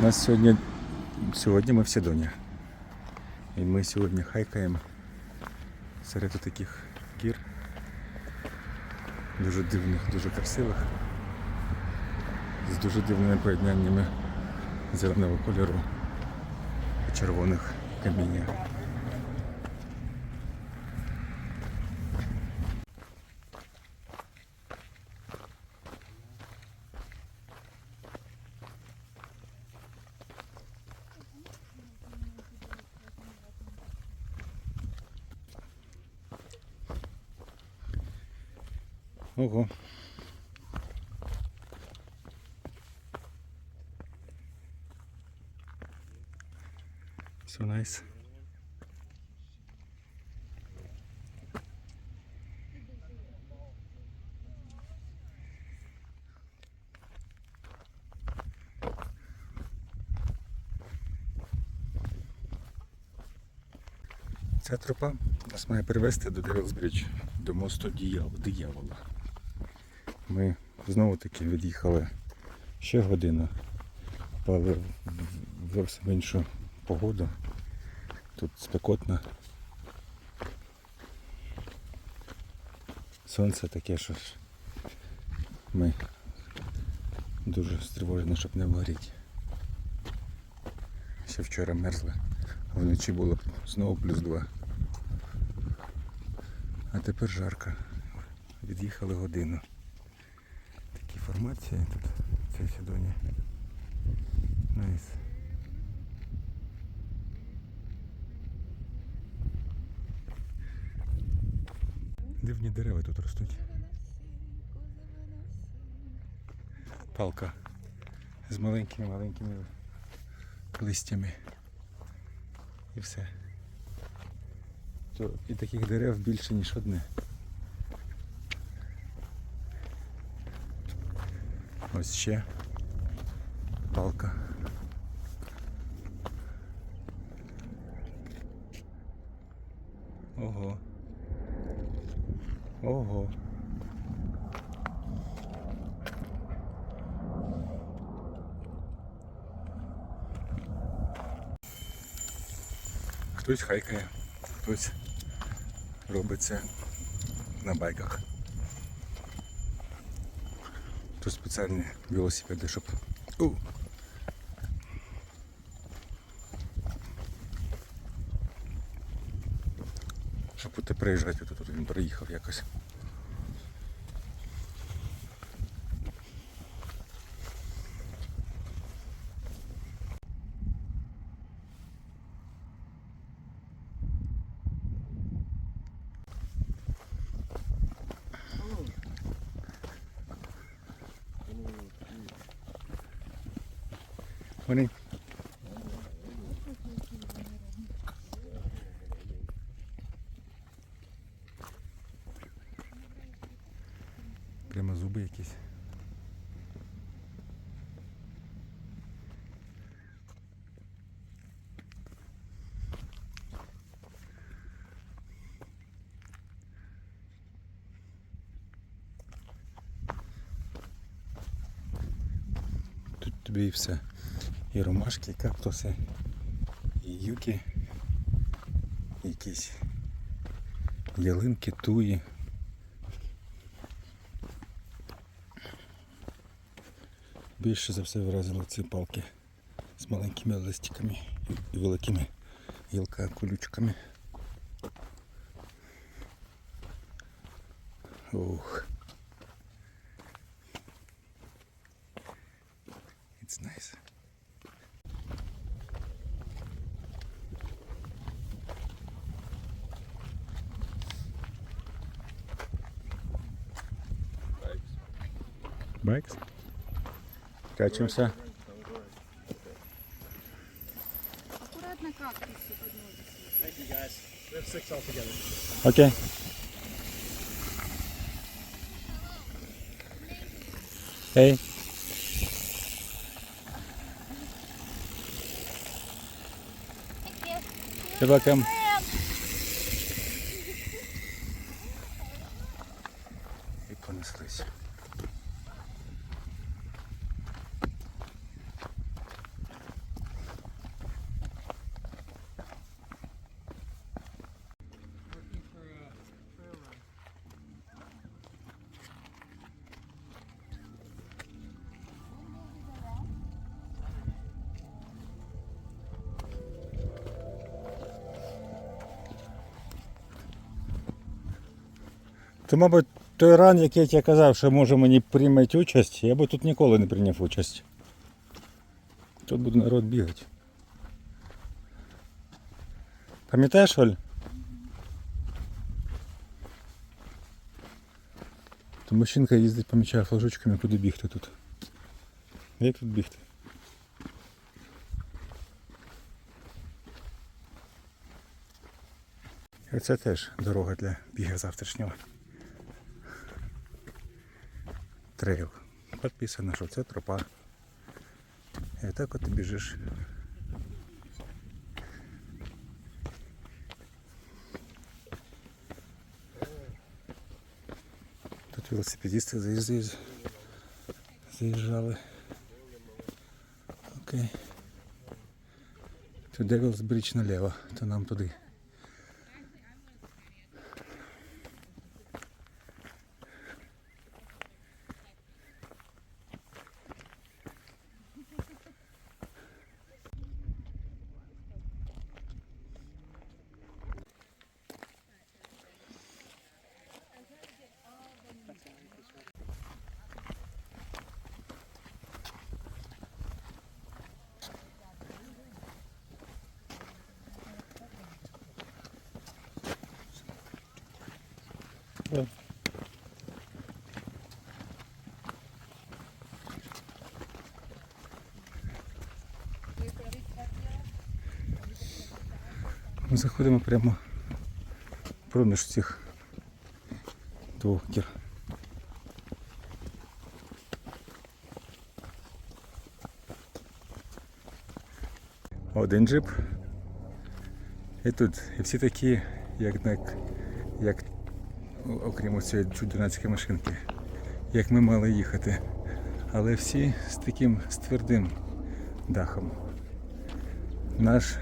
У нас сьогодні, сьогодні ми в Сідоні. І ми сьогодні хайкаємо серед таких гір. Дуже дивних, дуже красивих. З дуже дивними поєднаннями зеленого кольору і червоних каміння. Ого. So nice. Ця тропа нас має привезти до Девилсбридж, до мосту диявола. Ми знову таки від'їхали ще годину, але зовсім іншу погоду. Тут спекотно. Сонце таке, що ж ми дуже стривожені, щоб не вгоріти. Ще вчора мерзли, а вночі було знову плюс два. А тепер жарко. Від'їхали годину. Такі формації тут в цій Сідоні. Найс. Дивні дерева тут ростуть. Палка з маленькими-маленькими листями. І все. І таких дерев більше, ніж одне. Ось ще палка. Ого. Ого. Хтось хайкає, хтось робить це на байках. Тут спеціальні велосипеди, щоб. У! Щоб ти приїжджати тут, він приїхав якось. Вони прямо зуби якісь. Тобі і все. І ромашки, і кактуси, і юки, і якісь ялинки, туї. Більше за все вразили ці палки з маленькими листиками і великими гілка колючками. Ух. Байкс? Качаемся. Аккуратно кактусы под ноги. Thank you guys. We have six altogether. Окей. Hey. You're welcome. То, мабуть, той ран, який я тебе казав, що може мені приймати участь, я би тут ніколи не прийняв участь. Тут буде народ бігати. Пам'ятаєш, Оль? То мужчинка їздить, помічає флажочками, куди бігти тут. Як тут бігти? Це теж дорога для бігу завтрашнього. Трейл. Підписано, що це тропа. І так от ти біжиш. Тут велосипедисти заїздили. Заїжджали. Окей. Тут Девілс Брідж наліво, то нам туди. Ми заходимо прямо проміж цих двох кір. Один джип. І тут. І всі такі, як, як окрім цієї чудернацької машинки, як ми мали їхати. Але всі з таким з твердим дахом. Наш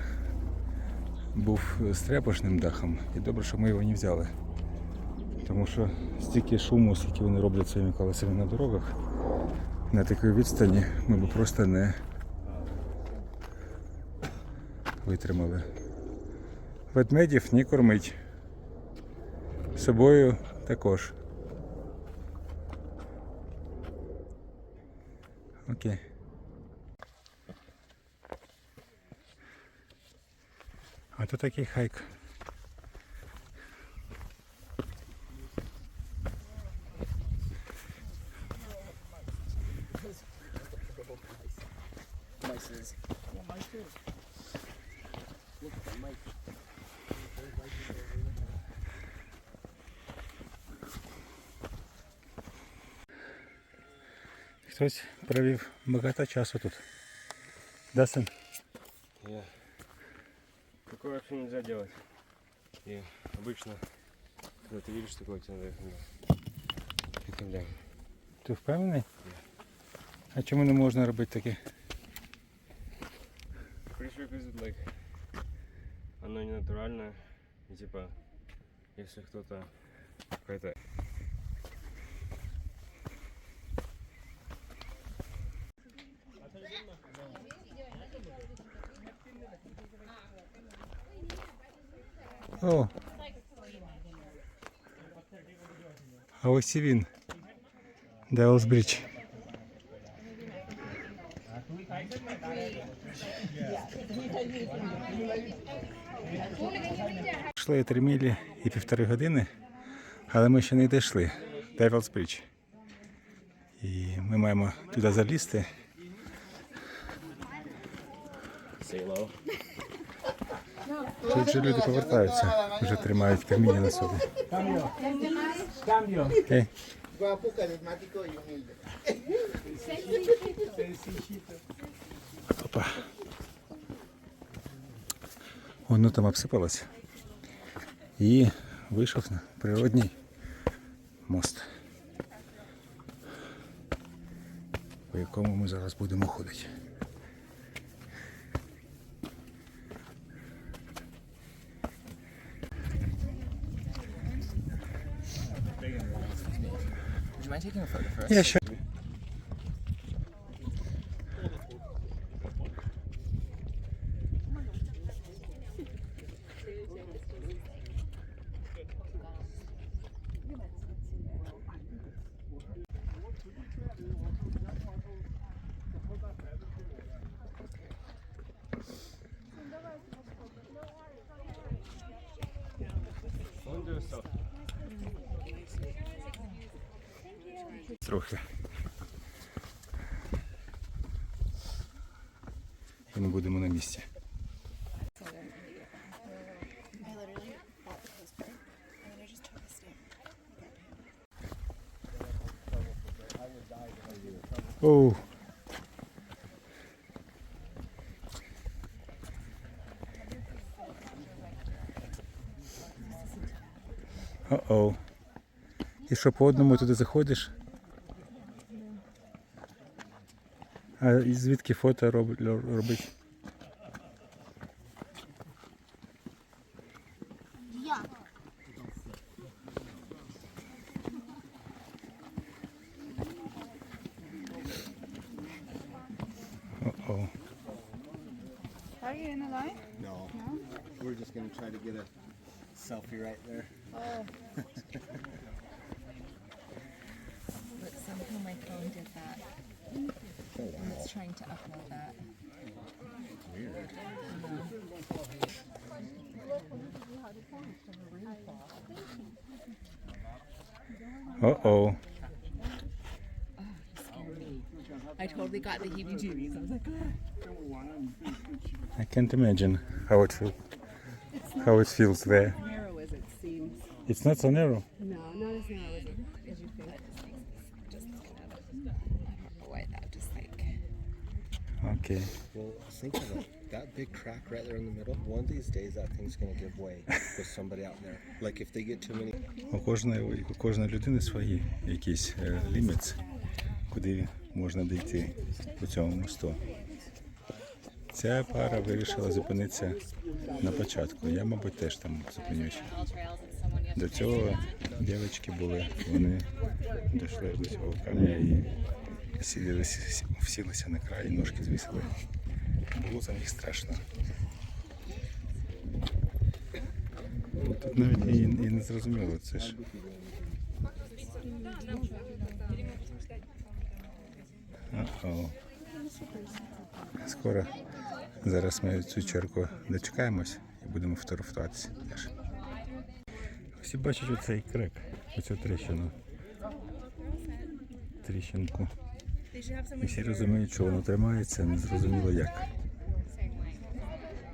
був з дахом, і добре, що ми його не взяли. Тому що стільки шуму, скільки вони роблять своїми колесами на дорогах, на такій відстані ми б просто не витримали. Ведмедів не кормить. Собою також. Окей. То такий хайк. Хтось провів багато часу тут. Да, сын? Не. Такое вообще нельзя делать. И обычно, когда ты видишь такое, тебе надо ехать Ти впевнений? А чому не можна робити таке? 'cause it, like, оно не натуральное. И типа, если кто-то какая-то О! А ось і він. Devil's Bridge. Йшли три милі і півтори години, але ми ще не дійшли. Devil's Bridge. І ми маємо туди залізти. Low. Тут же люди повертаються, вже тримають каміння на собі. Окей. Guapo, carismático y humilde. Опа. Воно там обсипалось. І вийшов на природній мост, по якому ми зараз будемо ходити. you mind taking a photo for us? Yeah, sure. І ми будемо на місці. Оу. О-оу. І що по одному туди заходиш? А і звідки фото роб, робить? Yeah. О-оу. Are you in the line? No. We're just gonna try to get a selfie right there. Oh. But somehow my phone did that. Oh, wow. And it's trying to upload that. Weird. Uh oh. I totally got the heebie jeebies. I was like. I can't imagine how it feels. How it feels there. It's not so narrow. Okay. Well, think of it. That big crack right there in the middle. One of these days, that thing's gonna give way with somebody out there. Like if they get too many. У кожної, у кожної людини свої якісь е, ліміт, куди можна дійти по цьому мосту. Ця пара вирішила зупинитися на початку. Я, мабуть, теж там зупинюся. До цього дівчатки були, вони дійшли до цього камня і всілися на край, ножки звісили. Було за них страшно. Тут навіть і, і не зрозуміло, це ж. О-о. Скоро зараз ми цю чергу дочекаємось і будемо фотографуватися теж. Всі бачать оцей крек, оцю тріщину. Тріщинку. Всі розуміють, що воно тримається, не зрозуміло як.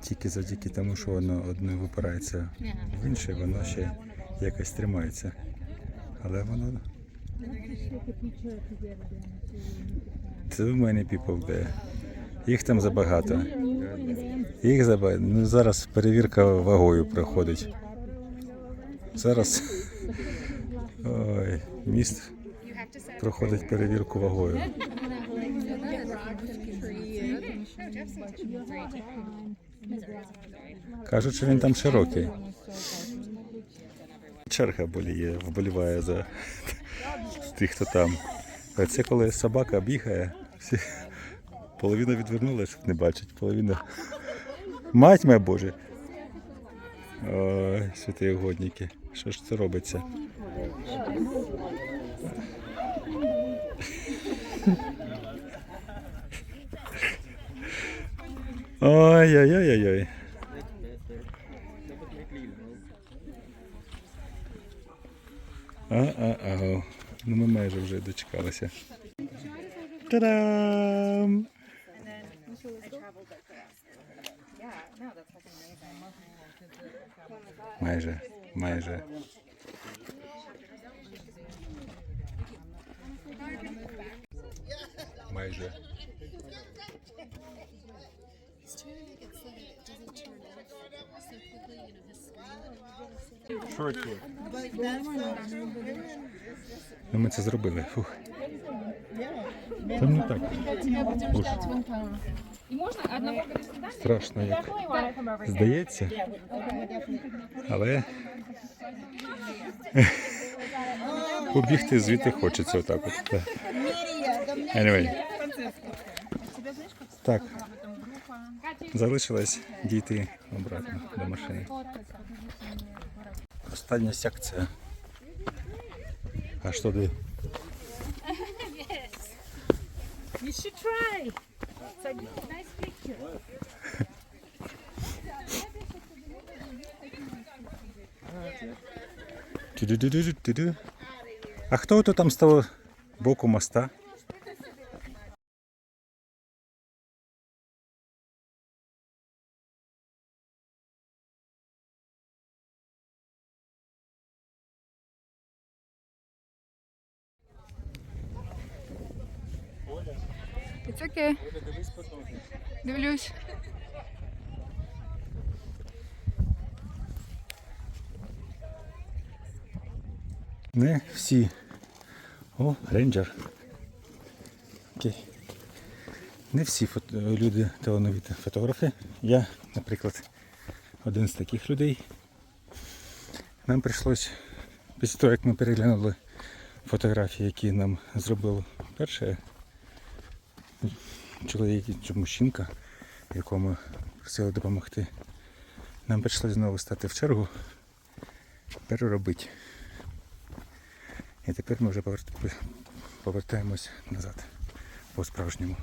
Тільки завдяки тому, що воно одне випирається в інше, воно ще якось тримається. Але воно. Too many people there. Їх там забагато. Їх забагато. Ну, зараз перевірка вагою проходить. Зараз. Ой, міст проходить перевірку вагою. Кажуть, що він там широкий. Черга боліє, вболіває за тих, хто там. Це коли собака бігає, всі... половина відвернула, щоб не бачить, половина. Мать моя Боже. Ой, святі угодники. Що ж це робиться? Ой-ой-ой-ой. А-а-а. Ну ми майже вже дочекалися. Та-дам! Майже, майже. Майже. Ну ми це зробили. Фух. Та не так. Страшно як. Здається. Але побігти звідти хочеться отак от. Anyway. Так. Залишилось дійти обратно до машини. Остання секція. Аж туди. You should try. It's a nice picture. А хто то там з того боку моста. It's okay. Дивлюсь. Не всі. О, рейнджер. Окей. Не всі фото- люди талановиті фотографи. Я, наприклад, один з таких людей. Нам прийшлось, після того, як ми переглянули фотографії, які нам зробив перше чоловік чи мужчинка, якому просили допомогти. Нам прийшли знову стати в чергу, переробити. І тепер ми вже повертаємось назад по-справжньому.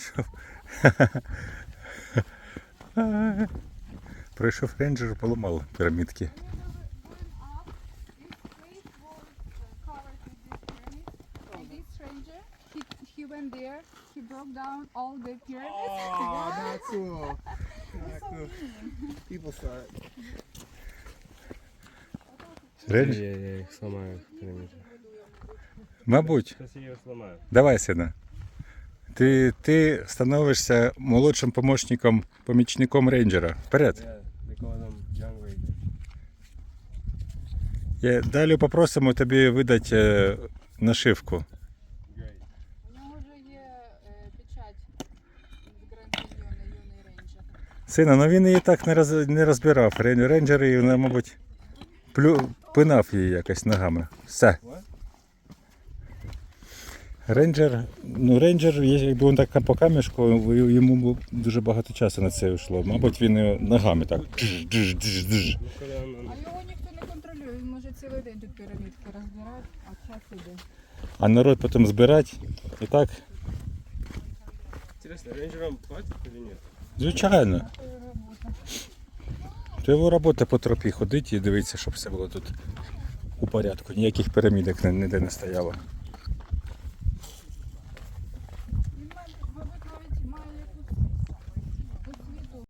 Щоб... Прийшов рейнджер, поламав пірамідки. he went there, he broke down all the pyramids. Oh, that's cool. That's so mean. People saw it. Реально? Я, я їх сламаю. Мабуть. Зараз я його сламаю. Давай, сина. Ти, ти становишся молодшим помічником, помічником рейнджера. Вперед. Я далі попросимо тобі видати е, нашивку. У нього вже є е, печать з юний рейнджер. Сина, ну він її так не, роз, не розбирав. Рейн- Рейнджер її, мабуть, плю, пинав її якось ногами. Все. Рейнджер, ну рейнджер, якби він так по камішку, йому б дуже багато часу на це йшло. Мабуть, він ногами так. А його ніхто не контролює, він може цілий день тут пірамідки розбирати, а час іде. А народ потім збирати. І так, Интересно, рейнджерам платят или нет? звичайно. То його робота по тропі ходить і дивитися, щоб все було тут у порядку. Ніяких пірамідок ніде не стояло. Він має, мабуть, навіть має якусь освіту.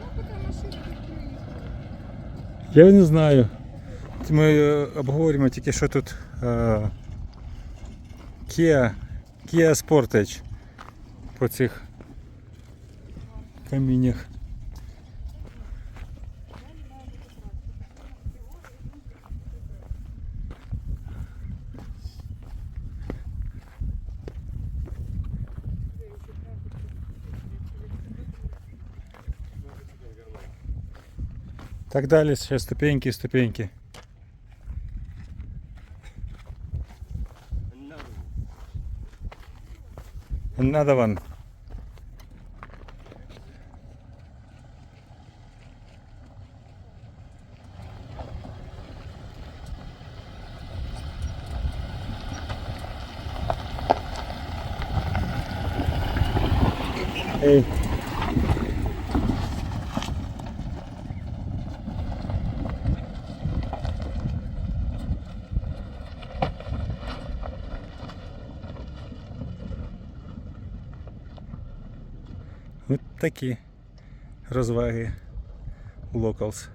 Як ота машина відкриє? Я не знаю. Ми е, обговорюємо тільки що тут е, Kia, Kia Sportage по цих каміннях. Так далі, ще ступеньки, ступеньки. Another one. Hey. От такі розваги Locals.